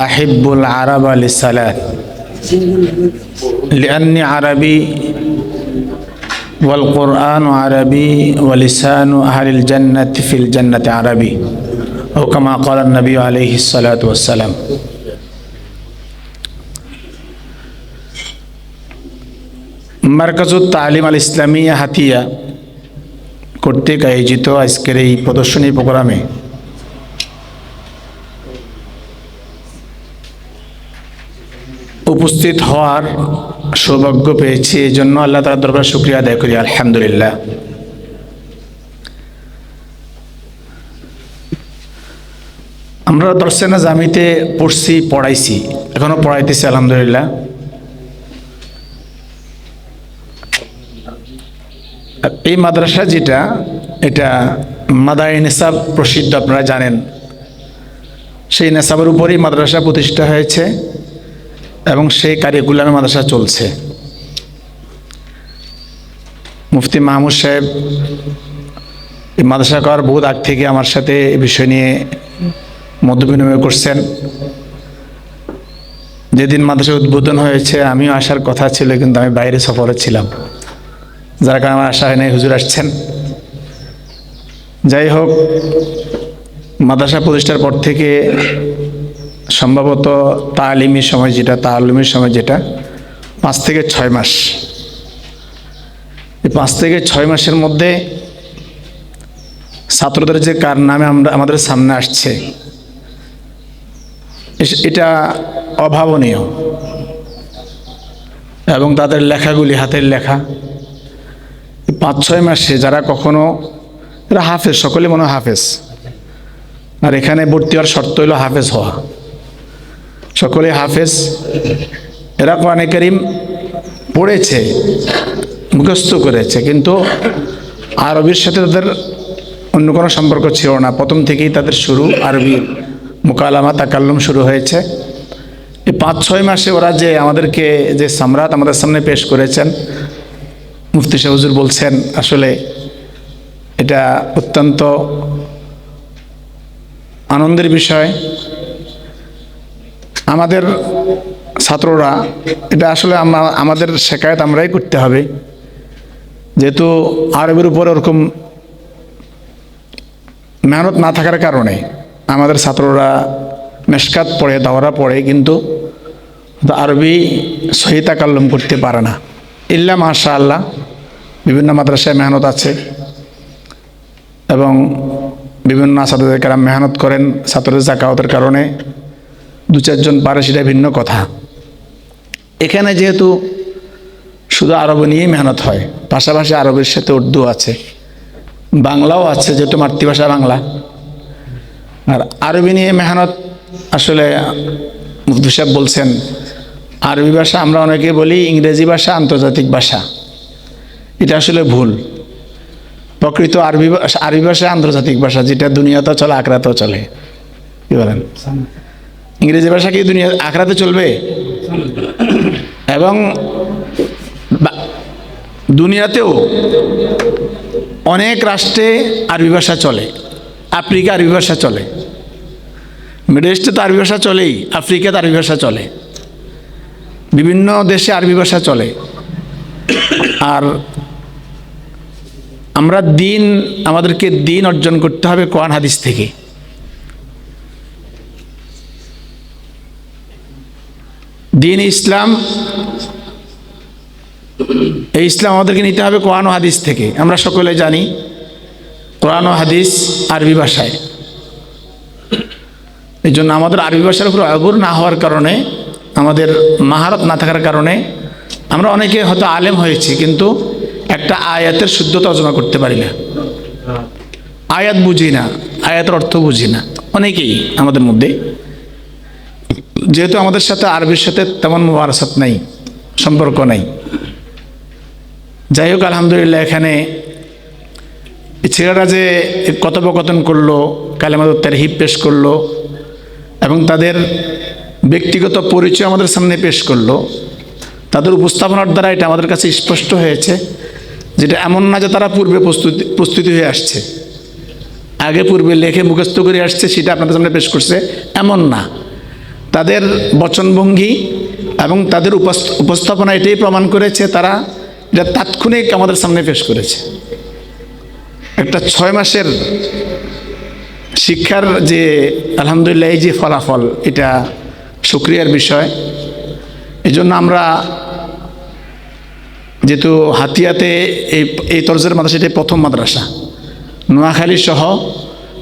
أحب العرب للثلاث لأني عربي والقرآن عربي ولسان أهل الجنة في الجنة عربي أو كما قال النبي عليه الصلاة والسلام মার্কাজুত তালিম আল ইসলামিয়া হাতিয়া কর্তৃক আয়োজিত আজকের এই প্রদর্শনী প্রোগ্রামে উপস্থিত হওয়ার সৌভাগ্য পেয়েছি এই জন্য আল্লাহ তালা দরবার শুক্রিয়া আদায় করি, আলহামদুলিল্লাহ। আমরা দর্শনা জামিতে পড়ছি, পড়াইছি, এখনও পড়াইতেছি, আলহামদুলিল্লাহ। এই মাদ্রাসা যেটা, এটা মাদাই নেসাব প্রসিদ্ধ, আপনারা জানেন। সেই নেসাবের উপরেই মাদ্রাসা প্রতিষ্ঠা হয়েছে। এবং সেই কারিকুলামে মাদ্রাসা চলছে। মুফতি মাহমুদ সাহেব, এই মাদ্রাসা করার বহুত আগ থেকে আমার সাথে এ বিষয় নিয়ে মত বিনিময় করছেন। যেদিন মাদ্রাসা উদ্বোধন হয়েছে, আমিও আসার কথা ছিল, কিন্তু আমি বাইরে সফরে ছিলাম। যার কারণে আমার আশা হয় নাই হুজুর আসছেন। যাই হোক, মাদ্রাসা প্রতিষ্ঠার পর থেকে সম্ভবত তালিমের সময় যেটা, তালিমের সময় যেটা, পাঁচ থেকে ছয় মাস। এই পাঁচ থেকে ছয় মাসের মধ্যে ছাত্রদের যে কার নামে আমরা, আমাদের সামনে আসছে এটা অভাবনীয়। এবং তাদের লেখাগুলি হাতের লেখা। পাঁচ ছয় মাসে যারা কখনো, এরা হাফেজ, সকলে মনে হয় হাফেজ। আর এখানে ভর্তি হওয়ার শর্ত হলো হাফেজ হওয়া। সকলে হাফেজ। এরা কোরআনে করিম পড়েছে, মুখস্থ করেছে, কিন্তু আরবির সাথে তাদের অন্য কোনো সম্পর্ক ছিল না। প্রথম থেকেই তাদের শুরু আরবি মোকালামা, তাকাল্লম শুরু হয়েছে। এই পাঁচ, ছয় মাসে ওরা যে আমাদেরকে যে সম্রাট আমাদের সামনে পেশ করেছেন, মুফতি শাহ হুজুর বলছেন, আসলে এটা অত্যন্ত আনন্দের বিষয়। আমাদের ছাত্ররা, এটা আসলে আমরা- আমাদের শেখায়ত আমরাই করতে হবে। যেহেতু আরবের উপরে ওরকম মেহনত না থাকার কারণে আমাদের ছাত্ররা মেশকাত পড়ে দাওরা পড়ে, কিন্তু আরবি সহিতা কাল্লম করতে পারে না। ইল্লা মাশা আল্লাহ বিভিন্ন মাদ্রাসায় মেহনত আছে এবং বিভিন্ন আসাদের কারাম মেহনত করেন ছাত্রদের জাকাওয়াতের কারণে। দু চারজন পারে, সেটা ভিন্ন কথা। এখানে যেহেতু শুধু আরব নিয়েই মেহনত হয়, পাশাপাশি আরবের সাথে উর্দু আছে, বাংলাও আছে, যেহেতু মাতৃভাষা বাংলা। আর আরবি নিয়ে মেহনত আসলে মুফতি সাহেব বলছেন, আরবি ভাষা আমরা অনেকে বলি ইংরেজি ভাষা, আন্তর্জাতিক ভাষা। এটা আসলে ভুল। প্রকৃত আরবি ভাষা আরবি ভাষা আন্তর্জাতিক ভাষা, যেটা দুনিয়াতেও চলে, আখড়াতেও চলে। কি বলেন? ইংরেজি ভাষা কি দুনিয়া আখড়াতে চলবে? এবং দুনিয়াতেও অনেক রাষ্ট্রে আরবি ভাষা চলে, আফ্রিকা আরবি ভাষা চলে, মিডল ইস্টে তো আরবি ভাষা চলেই, আফ্রিকাতে আরবি ভাষা চলে, বিভিন্ন দেশে আরবি ভাষা চলে। আর আমরা দিন, আমাদেরকে দিন অর্জন করতে হবে কোরআন হাদিস থেকে। দিন ইসলাম, এই ইসলাম আমাদেরকে নিতে হবে কোরআন হাদিস থেকে। আমরা সকলে জানি কোরআন হাদিস আরবি ভাষায়। এই জন্য আমাদের আরবি ভাষার উপর অবর না হওয়ার কারণে, আমাদের মাহারত না থাকার কারণে আমরা অনেকে হয়তো আলেম হয়েছি, কিন্তু একটা আয়াতের শুদ্ধ তর্জমা করতে পারি না। আয়াত বুঝি না, আয়াতের অর্থ বুঝি না। অনেকেই আমাদের মধ্যে যেহেতু আমাদের সাথে আরবির সাথে তেমন মুবারসাত নাই, সম্পর্ক নাই। যাই হোক আলহামদুলিল্লাহ, এখানে ছেলেরা যে কথোপকথন করল কালেমাদুর তারহিব পেশ করল, এবং তাদের ব্যক্তিগত পরিচয় আমাদের সামনে পেশ করল, তাদের উপস্থাপনার দ্বারা এটা আমাদের কাছে স্পষ্ট হয়েছে যেটা এমন না যে তারা পূর্বে প্রস্তুতি প্রস্তুতি হয়ে আসছে। আগে পূর্বে লেখে মুখস্থ করে আসছে, সেটা আপনাদের সামনে পেশ করছে, এমন না। তাদের বচনভঙ্গি এবং তাদের উপস্থাপনা এটাই প্রমাণ করেছে তারা এটা তাৎক্ষণিক আমাদের সামনে পেশ করেছে। একটা ছয় মাসের শিক্ষার যে আলহামদুলিল্লাহ এই যে ফলাফল, এটা সুক্রিয়ার বিষয়। এই জন্য আমরা যেহেতু হাতিয়াতে এই এই তরজের মাদ্রাসা, এটাই প্রথম মাদ্রাসা। নোয়াখালী সহ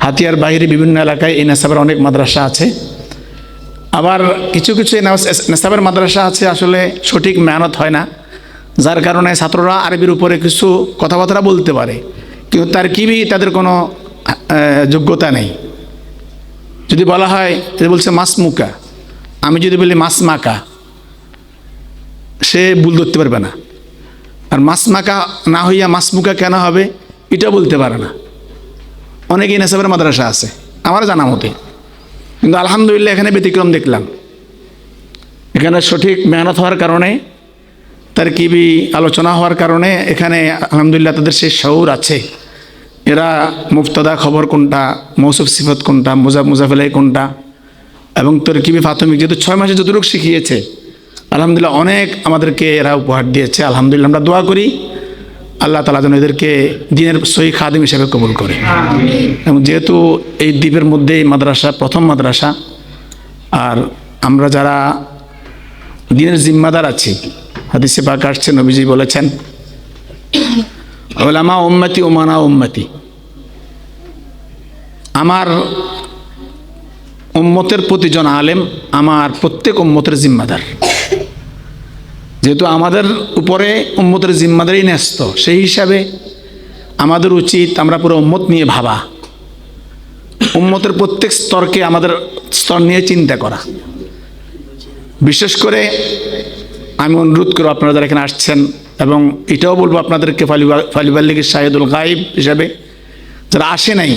হাতিয়ার বাইরে বিভিন্ন এলাকায় এই নাসাবের অনেক মাদ্রাসা আছে। আবার কিছু কিছু এই নেস- নেশাবের মাদ্রাসা আছে, আসলে সঠিক মেহনত হয় না। যার কারণে ছাত্ররা আরবির উপরে কিছু কথাবার্তা বলতে পারে, কিন্তু তার কিবি তাদের কোনো যোগ্যতা নেই। যদি বলা হয় বলছে মাছ মুকা, আমি যদি বলি মাছ মাকা, সে ভুল ধরতে পারবে না। আর মাছ মাকা না হইয়া মাছ মুকা কেন হবে, এটা বলতে পারে না। অনেকেই নেশাবের মাদ্রাসা আছে, আমার জানা মতে। কিন্তু আলহামদুলিল্লাহ এখানে ব্যতিক্রম দেখলাম। এখানে সঠিক মেহনত হওয়ার কারণে তার কিবি আলোচনা হওয়ার কারণে এখানে আলহামদুলিল্লাহ তাদের সেই শৌর আছে। এরা মুফতদা খবর কোনটা, মৌসুফ সিফত কোনটা মুজা মুজাফেলাই কোনটা, এবং তোর কিবি প্রাথমিক যেহেতু ছয় মাসে যতটুকু শিখিয়েছে, আলহামদুলিল্লাহ অনেক আমাদেরকে এরা উপহার দিয়েছে। আলহামদুলিল্লাহ আমরা দোয়া করি। আল্লাহ তালা যেন এদেরকে দিনের সহি খাদিম হিসেবে কবুল করে। এবং যেহেতু এই দ্বীপের মধ্যে এই মাদ্রাসা প্রথম মাদ্রাসা আর আমরা যারা দিনের জিম্মাদার আছি হাদিসে পাক আসছে নবীজি বলেছেন ওলামা উম্মতি ওমানা উম্মতি। আমার উম্মতের প্রতিজন আলেম আমার প্রত্যেক উম্মতের জিম্মাদার। যেহেতু আমাদের উপরে উম্মতের জিম্মাদারই ন্যস্ত, সেই হিসাবে আমাদের উচিত আমরা পুরো উম্মত নিয়ে ভাবা। উম্মতের প্রত্যেক স্তরকে আমাদের স্তর নিয়ে চিন্তা করা। বিশেষ করে আমি অনুরোধ করব আপনারা যারা এখানে আসছেন, এবং এটাও বলব আপনাদেরকে ফালিবার লীগের শাহিদুল গাইব হিসাবে, যারা আসে নাই,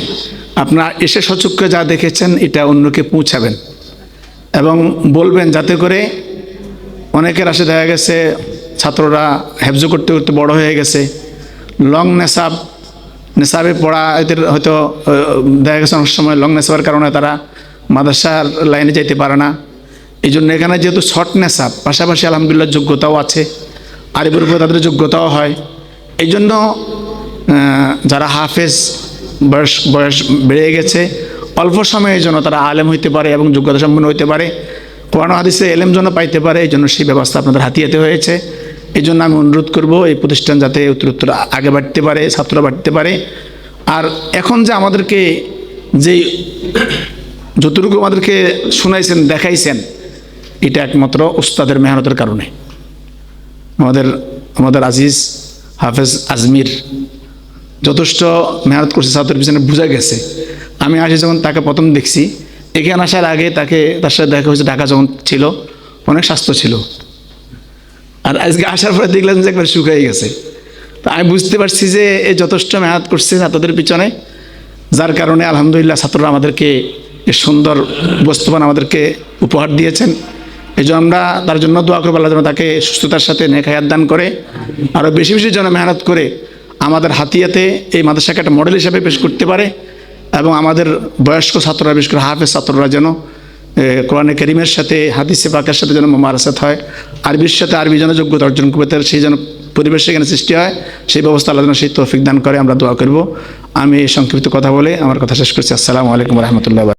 আপনারা এসে সচক্ষে যা দেখেছেন, এটা অন্যকে পৌঁছাবেন। এবং বলবেন যাতে করে অনেকের আসে দেখা গেছে ছাত্ররা হেফজ করতে করতে বড় হয়ে গেছে। লং নেশাব, নেশাবে পড়া, এদের হয়তো দেখা গেছে অনেক সময় লং নেশাবের কারণে তারা মাদ্রাসার লাইনে যাইতে পারে না। এই জন্য এখানে যেহেতু শর্ট নেশাব, পাশাপাশি আলহামদুলিল্লাহ যোগ্যতাও আছে আর এর উপরে তাদের যোগ্যতাও হয়। এই জন্য যারা হাফেজ, বয়স বয়স বেড়ে গেছে, অল্প সময়ের জন্য তারা আলেম হইতে পারে এবং যোগ্যতা সম্পন্ন হইতে পারে। কোরআন হাদিসে এলেম জন্য পাইতে পারে, এই জন্য সেই ব্যবস্থা আপনাদের হাতিয়াতে হয়েছে। এই জন্য আমি অনুরোধ করব, এই প্রতিষ্ঠান যাতে উত্তরোত্তর আগে বাড়তে পারে, ছাত্ররা বাড়তে পারে। আর এখন যে আমাদেরকে যেই যতটুকু আমাদেরকে শুনাইছেন, দেখাইছেন, এটা একমাত্র উস্তাদের মেহনতের কারণে। আমাদের আমাদের আজিজ হাফেজ আজমির যথেষ্ট মেহনত করছে, ছাত্রের পিছনে বোঝা গেছে। আমি আসি যখন তাকে প্রথম দেখছি এখানে আসার আগে তাকে, তার সাথে দেখা হয়েছে, ঢাকা যখন ছিল, অনেক স্বাস্থ্য ছিল। আর আজকে আসার পরে দেখলাম যে একবার শুকাই গেছে। তো আমি বুঝতে পারছি যে এ যথেষ্ট মেহনত করছে ছাত্রদের পিছনে, যার কারণে আলহামদুলিল্লাহ ছাত্ররা আমাদেরকে সুন্দর বস্তুবান আমাদেরকে উপহার দিয়েছেন। এই জন্য আমরা তার জন্য দোয়া করব, আল্লাহ যেন তাকে সুস্থতার সাথে নেখায়াত দান করে আরও বেশি বেশি যেন মেহনত করে আমাদের হাতিয়াতে এই মাদ্রাসাকে একটা মডেল হিসাবে পেশ করতে পারে। এবং আমাদের বয়স্ক ছাত্ররা, বিশেষ করে হাফেজ ছাত্ররা যেন কোরআনে করিমের সাথে, হাদিসে পাকের সাথে যেন মারাসাত হয়, আরবির সাথে আরবি যেন যোগ্যতা অর্জন করবে তার সেই যেন পরিবেশ সেখানে সৃষ্টি হয়, সেই ব্যবস্থা আল্লাহ যেন সেই তৌফিক দান করে, আমরা দোয়া করব। আমি এই সংক্ষিপ্ত কথা বলে আমার কথা শেষ করছি। আসসালামু আলাইকুম রহমতুল্লাহ